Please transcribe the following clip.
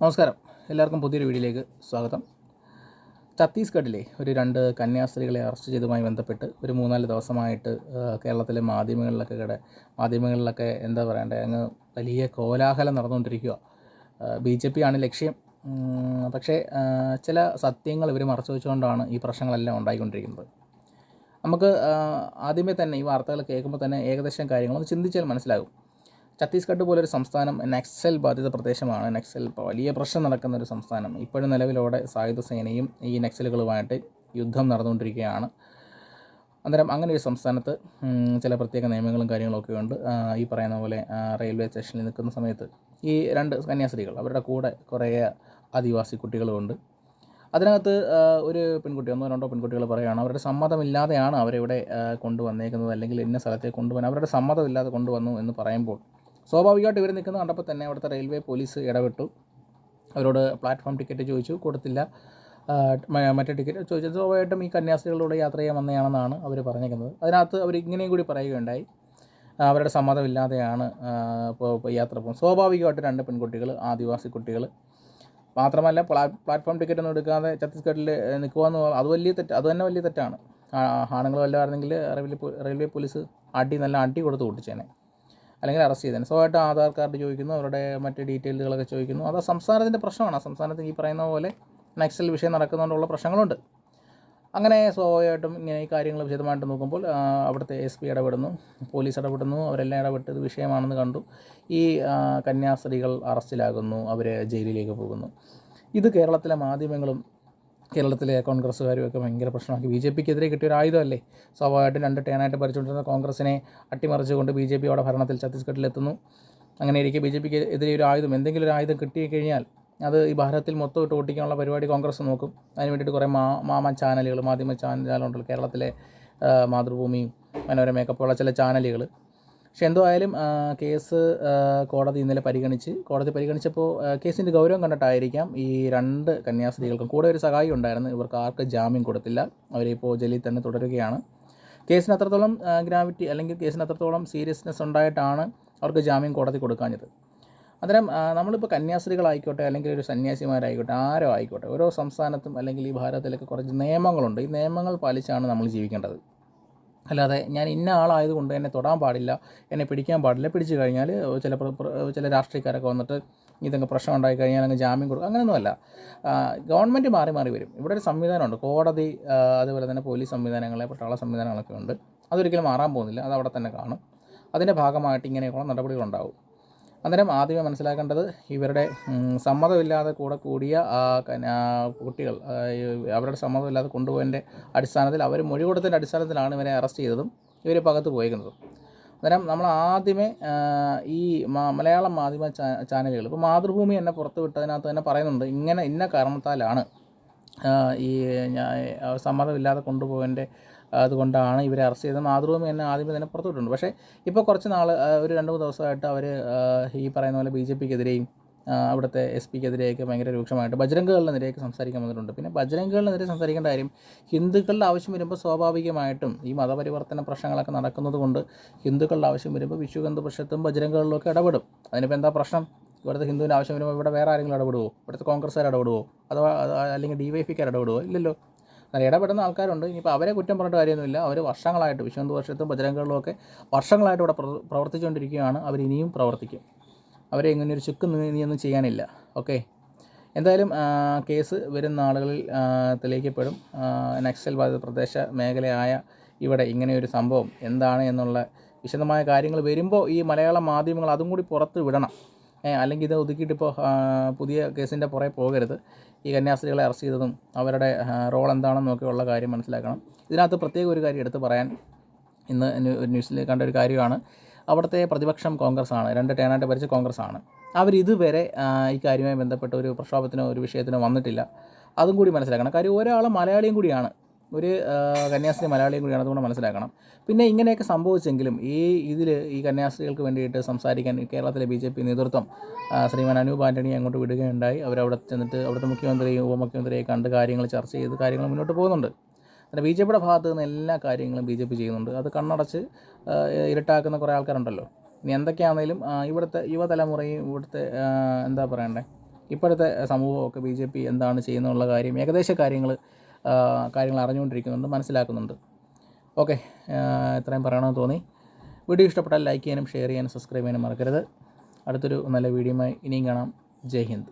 നമസ്കാരം. എല്ലാവർക്കും പുതിയൊരു വീഡിയോയിലേക്ക് സ്വാഗതം. ഛത്തീസ്ഗഡിലെ ഒരു രണ്ട് കന്യാസ്ത്രീകളെ അറസ്റ്റ് ചെയ്തതുമായി ബന്ധപ്പെട്ട് ഒരു മൂന്നാൽ ദിവസമായിട്ട് കേരളത്തിലെ മാധ്യമങ്ങളിലൊക്കെ കിട മാധ്യമങ്ങളിലൊക്കെ എന്താ പറയണ്ടേ അങ്ങ് വലിയ കോലാഹലം നടന്നുകൊണ്ടിരിക്കുക ബി ജെ പി ആണ് ലക്ഷ്യം പക്ഷേ ചില സത്യങ്ങൾ ഇവർ മറച്ചു വെച്ചുകൊണ്ടാണ് ഈ പ്രശ്നങ്ങളെല്ലാം ഉണ്ടായിക്കൊണ്ടിരിക്കുന്നത്. നമുക്ക് ആദ്യമേ തന്നെ ഈ വാർത്തകൾ കേൾക്കുമ്പോൾ തന്നെ ഏകദേശം കാര്യങ്ങളൊന്ന് ചിന്തിച്ചാൽ മനസ്സിലാകും. ഛത്തീസ്ഗഡ് പോലൊരു സംസ്ഥാനം നക്സൽ ബാധിത പ്രദേശമാണ്. നക്സൽ വലിയ പ്രശ്നം നടക്കുന്ന ഒരു സംസ്ഥാനം. ഇപ്പോഴും നിലവിലോടെ സായുധ സേനയും ഈ നക്സലുകളുമായിട്ട് യുദ്ധം നടന്നുകൊണ്ടിരിക്കുകയാണ്. അന്നേരം അങ്ങനെ ഒരു സംസ്ഥാനത്ത് ചില പ്രത്യേക നിയമങ്ങളും കാര്യങ്ങളൊക്കെ ഉണ്ട്. ഈ പറയുന്ന പോലെ റെയിൽവേ സ്റ്റേഷനിൽ നിൽക്കുന്ന സമയത്ത് ഈ രണ്ട് കന്യാസ്ത്രീകൾ അവരുടെ കൂടെ കുറേ ആദിവാസി കുട്ടികളുമുണ്ട് അതിനകത്ത് ഒരു പെൺകുട്ടി ഒന്നോ രണ്ടോ പെൺകുട്ടികൾ പറയുകയാണ് അവരുടെ സമ്മതമില്ലാതെയാണ് അവരിവിടെ കൊണ്ടുവന്നേക്കുന്നത്. അല്ലെങ്കിൽ ഇന്ന സ്ഥലത്തേക്ക് കൊണ്ടുവന്ന് അവരുടെ സമ്മതമില്ലാതെ കൊണ്ടുവന്നു എന്ന് പറയുമ്പോൾ സ്വാഭാവികമായിട്ട് ഇവർ നിൽക്കുന്നത് കണ്ടപ്പോൾ തന്നെ അവിടുത്തെ റെയിൽവേ പോലീസ് ഇടപെട്ടു. അവരോട് പ്ലാറ്റ്ഫോം ടിക്കറ്റ് ചോദിച്ചു കൊടുത്തില്ല. മറ്റേ ടിക്കറ്റ് ചോദിച്ചത് സ്വാഭാവികമായിട്ടും ഈ കന്യാസ്ത്രീകളിലൂടെ യാത്ര ചെയ്യാൻ വന്നതാണെന്നാണ് അവർ പറഞ്ഞിരിക്കുന്നത്. അതിനകത്ത് അവർ ഇങ്ങനെയും കൂടി പറയുകയുണ്ടായി. അവരുടെ സമ്മതമില്ലാതെയാണ് ഇപ്പോൾ യാത്ര പോകുന്നത്. സ്വാഭാവികമായിട്ട് രണ്ട് പെൺകുട്ടികൾ ആദിവാസി കുട്ടികൾ മാത്രമല്ല പ്ലാ പ്ലാറ്റ്ഫോം ടിക്കറ്റ് ഒന്നും എടുക്കാതെ ഛത്തീസ്ഗഡിൽ നിൽക്കുമെന്ന് അത് വലിയ തെറ്റ് അത് തന്നെ വലിയ തെറ്റാണ്. ആണുങ്ങൾ വല്ലതായിരുന്നെങ്കിൽ റെയിൽവേ റെയിൽവേ പോലീസ് അടി നല്ല അടി കൊടുത്ത് കൂട്ടിച്ചേനെ അല്ലെങ്കിൽ അറസ്റ്റ് ചെയ്തേനെ സ്വഭാവമായിട്ട് ആധാർ കാർഡ് ചോദിക്കുന്നു അവരുടെ മറ്റ് ഡീറ്റെയിലുകളൊക്കെ ചോദിക്കുന്നു. അത് സംസ്ഥാനത്തിന്റെ പ്രശ്നമാണ്. സംസ്ഥാനത്ത് ഈ പറയുന്ന പോലെ നക്സൽ വിഷയം നടക്കുന്നതുകൊണ്ടുള്ള പ്രശ്നങ്ങളുണ്ട്. അങ്ങനെ സ്വാഭാവികമായിട്ടും ഇങ്ങനെ ഈ കാര്യങ്ങൾ വിശദമായിട്ട് നോക്കുമ്പോൾ അവിടുത്തെ എസ് പി ഇടപെടുന്നു പോലീസ് ഇടപെടുന്നു അവരെല്ലാം ഇടപെട്ട് ഇത് വിഷയമാണെന്ന് കണ്ടു. ഈ കന്യാസ്ത്രീകൾ അറസ്റ്റിലാകുന്നു അവർ ജയിലിലേക്ക് പോകുന്നു. ഇത് കേരളത്തിലെ മാധ്യമങ്ങളും കേരളത്തിലെ കോൺഗ്രസ്സുകാരും ഒക്കെ ഭയങ്കര പ്രശ്നമാക്കി. ബി ജെ പിക്കെതിരെ കിട്ടിയ ഒരു ആയുധമല്ലേ? സ്വാഭാവികമായിട്ടും രണ്ട് ടേണായിട്ട് ഭരിച്ചുകൊണ്ടിരുന്ന കോൺഗ്രസിനെ അട്ടിമറിച്ചുകൊണ്ട് ബി ജെ പി അവിടെ ഭരണത്തിൽ ഛത്തീസ്ഗഡിലെത്തുന്നു. അങ്ങനെ ഇരിക്കെ ബി ജെ പിക്ക് എതിരെ ഒരു ആയുധം എന്തെങ്കിലും ഒരു ആയുധം കിട്ടിക്കഴിഞ്ഞാൽ അത് ഈ ഭാരതത്തിൽ മൊത്തം ഇട്ട് ഓട്ടിക്കാനുള്ള പരിപാടി കോൺഗ്രസ് നോക്കും. അതിന് വേണ്ടിയിട്ട് കുറേ മാ മാമ ചാനലുകൾ മാധ്യമ ചാനലുകളുണ്ടല്ലോ കേരളത്തിലെ മാതൃഭൂമി മാതൃഭൂമിയും മനോരമയൊക്കെ പോലുള്ള ചില ചാനലുകൾ. പക്ഷെ എന്തോ ആയാലും കേസ് കോടതി ഇന്നലെ പരിഗണിച്ച് കോടതി പരിഗണിച്ചപ്പോൾ കേസിന്റെ ഗൗരവം കണ്ടിട്ടായിരിക്കാം ഈ രണ്ട് കന്യാസ്ത്രീകൾക്കും കൂടെ ഒരു സഹായി ഉണ്ടായിരുന്നു. ഇവർക്ക് ആർക്ക് ജാമ്യം കൊടുത്തില്ല. അവരിപ്പോൾ ജയിലിൽ തന്നെ തുടരുകയാണ്. കേസിന് അത്രത്തോളം ഗ്രാവിറ്റി അല്ലെങ്കിൽ കേസിന് അത്രത്തോളം സീരിയസ്നെസ് ഉണ്ടായിട്ടാണ് അവർക്ക് ജാമ്യം കോടതി കൊടുക്കാഞ്ഞത്. അന്നേരം നമ്മളിപ്പോൾ കന്യാസ്ത്രീകളായിക്കോട്ടെ അല്ലെങ്കിൽ ഒരു സന്യാസിമാരായിക്കോട്ടെ ആരോ ആയിക്കോട്ടെ ഓരോ സംസ്ഥാനത്തും അല്ലെങ്കിൽ ഈ ഭാരതത്തിലൊക്കെ കുറച്ച് നിയമങ്ങളുണ്ട്. ഈ നിയമങ്ങൾ പാലിച്ചാണ് നമ്മൾ ജീവിക്കേണ്ടത്. അല്ലാതെ ഞാൻ ഇന്ന ആളായതുകൊണ്ട് എന്നെ തൊടാൻ പാടില്ല എന്നെ പിടിക്കാൻ പാടില്ല. പിടിച്ചു കഴിഞ്ഞാൽ ചില ചില രാഷ്ട്രീയക്കാരൊക്കെ വന്നിട്ട് ഇതൊക്കെ പ്രശ്നം ഉണ്ടായി കഴിഞ്ഞാൽ അങ്ങ് ജാമ്യം കൊടുക്കും. അങ്ങനെയൊന്നുമല്ല. ഗവൺമെന്റ് മാറി മാറി വരും. ഇവിടെ ഒരു സംവിധാനമുണ്ട്. കോടതി അതുപോലെ തന്നെ പോലീസ് സംവിധാനങ്ങളെ പട്ടാള സംവിധാനങ്ങളൊക്കെ ഉണ്ട്. അതൊരിക്കലും മാറാൻ പോകുന്നില്ല. അത് അവിടെ തന്നെ കാണും. അതിന്റെ ഭാഗമായിട്ട് ഇങ്ങനെയൊക്കെയുള്ള നടപടികളുണ്ടാവും. അന്നേരം ആദ്യമേ മനസ്സിലാക്കേണ്ടത് ഇവരുടെ സമ്മതമില്ലാതെ കൂടെ കൂടിയ കുട്ടികൾ അവരുടെ സമ്മതമില്ലാതെ കൊണ്ടുപോയതിന്റെ അടിസ്ഥാനത്തിൽ അവർ മൊഴി കൊടുത്തതിന്റെ അടിസ്ഥാനത്തിലാണ് ഇവരെ അറസ്റ്റ് ചെയ്തതും ഇവർ പകത്ത് പോയിരിക്കുന്നതും അന്നേരം നമ്മൾ ആദ്യമേ ഈ മലയാളം മാധ്യമ ചാനലുകൾ ഇപ്പോൾ മാതൃഭൂമി എന്നെ പുറത്ത് വിട്ടതിനകത്ത് തന്നെ പറയുന്നുണ്ട് ഇങ്ങനെ ഇന്ന കാരണത്താലാണ് ഈ സമ്മതമില്ലാതെ കൊണ്ടുപോയതിന്റെ അതുകൊണ്ടാണ് ഇവരെ അറസ്റ്റ് ചെയ്തത്. മാതൃഭൂമി എന്നെ ആദ്യമേ തന്നെ പുറത്തുവിട്ടുണ്ട് പക്ഷേ ഇപ്പോൾ കുറച്ച് നാൾ ഒരു രണ്ട് മൂന്ന് ദിവസമായിട്ട് അവർ ഈ പറയുന്ന പോലെ ബി ജെ പിക്കെതിരെയും അവിടുത്തെ എസ് പിക്കെതിരെയൊക്കെ ഭയങ്കര രൂക്ഷമായിട്ട് ബജരംഗുകളിനെതിരെയൊക്കെ സംസാരിക്കാൻ വന്നിട്ടുണ്ട്. പിന്നെ ബജരംഗുകളിനെതിരെ സംസാരിക്കേണ്ട കാര്യം ഹിന്ദുക്കളുടെ ആവശ്യം വരുമ്പോൾ സ്വാഭാവികമായിട്ടും ഈ മതപരിവർത്തന പ്രശ്നങ്ങളൊക്കെ നടക്കുന്നത് കൊണ്ട് ഹിന്ദുക്കളുടെ ആവശ്യം വരുമ്പോൾ വിശ്വ ഹിന്ദു പക്ഷത്തും ബജരംഗുകളിലൊക്കെ ഇടപെടും. അതിനിപ്പോൾ എന്താ പ്രശ്നം? ഇവിടുത്തെ ഹിന്ദുവിന്റെ ആവശ്യം വരുമ്പോൾ ഇവിടെ വേറെ ആരെങ്കിലും ഇടപെടുവോ? ഇവിടുത്തെ കോൺഗ്രസ്സുകാർ ഇടപെടുവോ? അഥവാ അല്ലെങ്കിൽ ഡി വൈ ഫിക്കാർ ഇടപെടുവോ? ഇല്ലല്ലോ. അങ്ങനെ ഇടപെടുന്ന ആൾക്കാരുണ്ട്. ഇനിയിപ്പോൾ അവരെ കുറ്റം പറഞ്ഞിട്ട് കാര്യമൊന്നുമില്ല. അവർ വർഷങ്ങളായിട്ട് വിശ്വന്ത വർഷത്തും ബജരംഗങ്ങളിലും ഒക്കെ വർഷങ്ങളായിട്ട് ഇവിടെ പ്രവർത്തിച്ചുകൊണ്ടിരിക്കുകയാണ്. അവർ ഇനിയും പ്രവർത്തിക്കും. അവരെ ഇങ്ങനെ ഒരു ചുക്ക് നീയൊന്നും ചെയ്യാനില്ല. ഓക്കെ? എന്തായാലും കേസ് വരുന്ന ആളുകളിൽ തെളിയിക്കപ്പെടും. നക്സൽ ബാധിത പ്രദേശ മേഖലയായ ഇവിടെ ഇങ്ങനെയൊരു സംഭവം എന്താണ് എന്നുള്ള വിശദമായ കാര്യങ്ങൾ വരുമ്പോൾ ഈ മലയാള മാധ്യമങ്ങൾ അതും കൂടി പുറത്ത് വിടണം. അല്ലെങ്കിൽ ഇത് ഒതുക്കിയിട്ടിപ്പോൾ പുതിയ കേസിന്റെ പുറകെ പോകരുത്. ഈ കന്യാസ്ത്രീകളെ അറസ്റ്റ് ചെയ്തതും അവരുടെ റോൾ എന്താണെന്നൊക്കെയുള്ള കാര്യം മനസ്സിലാക്കണം. ഇതിനകത്ത് പ്രത്യേക ഒരു കാര്യം എടുത്ത് പറയാൻ ഇന്ന് ന്യൂസിൽ കണ്ട ഒരു കാര്യമാണ്. അവിടുത്തെ പ്രതിപക്ഷം കോൺഗ്രസ് ആണ് രണ്ട് ടേണായിട്ട് ഭരിച്ച കോൺഗ്രസ് ആണ് അവർ ഇതുവരെ ഈ കാര്യവുമായി ബന്ധപ്പെട്ട ഒരു പ്രക്ഷോഭത്തിനോ ഒരു വിഷയത്തിനോ വന്നിട്ടില്ല. അതും കൂടി മനസ്സിലാക്കണം. കാര്യം ഒരാൾ മലയാളിയും കൂടിയാണ്. ഒരു കന്യാസ്ത്രീ മലയാളിയും കൂടിയാണ് അതുകൊണ്ട് മനസ്സിലാക്കണം. പിന്നെ ഇങ്ങനെയൊക്കെ സംഭവിച്ചെങ്കിലും ഈ ഇതിൽ ഈ കന്യാസ്ത്രീകൾക്ക് വേണ്ടിയിട്ട് സംസാരിക്കാൻ കേരളത്തിലെ ബി ജെ പി നേതൃത്വം ശ്രീമാൻ അനൂപ് ആന്റണിയെ അങ്ങോട്ട് വിടുകയുണ്ടായി. അവരവിടെ ചെന്നിട്ട് അവിടുത്തെ മുഖ്യമന്ത്രിയും ഉപമുഖ്യമന്ത്രിയെ കണ്ട് കാര്യങ്ങൾ ചർച്ച ചെയ്ത് കാര്യങ്ങൾ മുന്നോട്ട് പോകുന്നുണ്ട്. അങ്ങനെ ബി ജെ പിയുടെ ഭാഗത്ത് നിന്ന് എല്ലാ കാര്യങ്ങളും ബി ജെ പി ചെയ്യുന്നുണ്ട്. അത് കണ്ണടച്ച് ഇരട്ടാക്കുന്ന കുറേ ആൾക്കാരുണ്ടല്ലോ. ഇനി എന്തൊക്കെയാണെങ്കിലും ഇവിടുത്തെ യുവതലമുറയും ഇവിടുത്തെ എന്താ പറയണ്ടേ ഇപ്പോഴത്തെ സമൂഹമൊക്കെ ബി ജെ പി എന്താണ് ചെയ്യുന്നുള്ള കാര്യം ഏകദേശ കാര്യങ്ങൾ കാര്യങ്ങൾ അറിഞ്ഞുകൊണ്ടിരിക്കുന്നുണ്ട് മനസ്സിലാക്കുന്നുണ്ട്. ഓക്കെ ഇത്രയും പറയണമെന്ന് തോന്നി. വീഡിയോ ഇഷ്ടപ്പെട്ടാൽ ലൈക്ക് ചെയ്യാനും ഷെയർ ചെയ്യാനും സബ്സ്ക്രൈബ് ചെയ്യാനും മറക്കരുത്. അടുത്തൊരു നല്ല വീഡിയോയുമായി ഇനിയും കാണാം. ജയ് ഹിന്ദ്.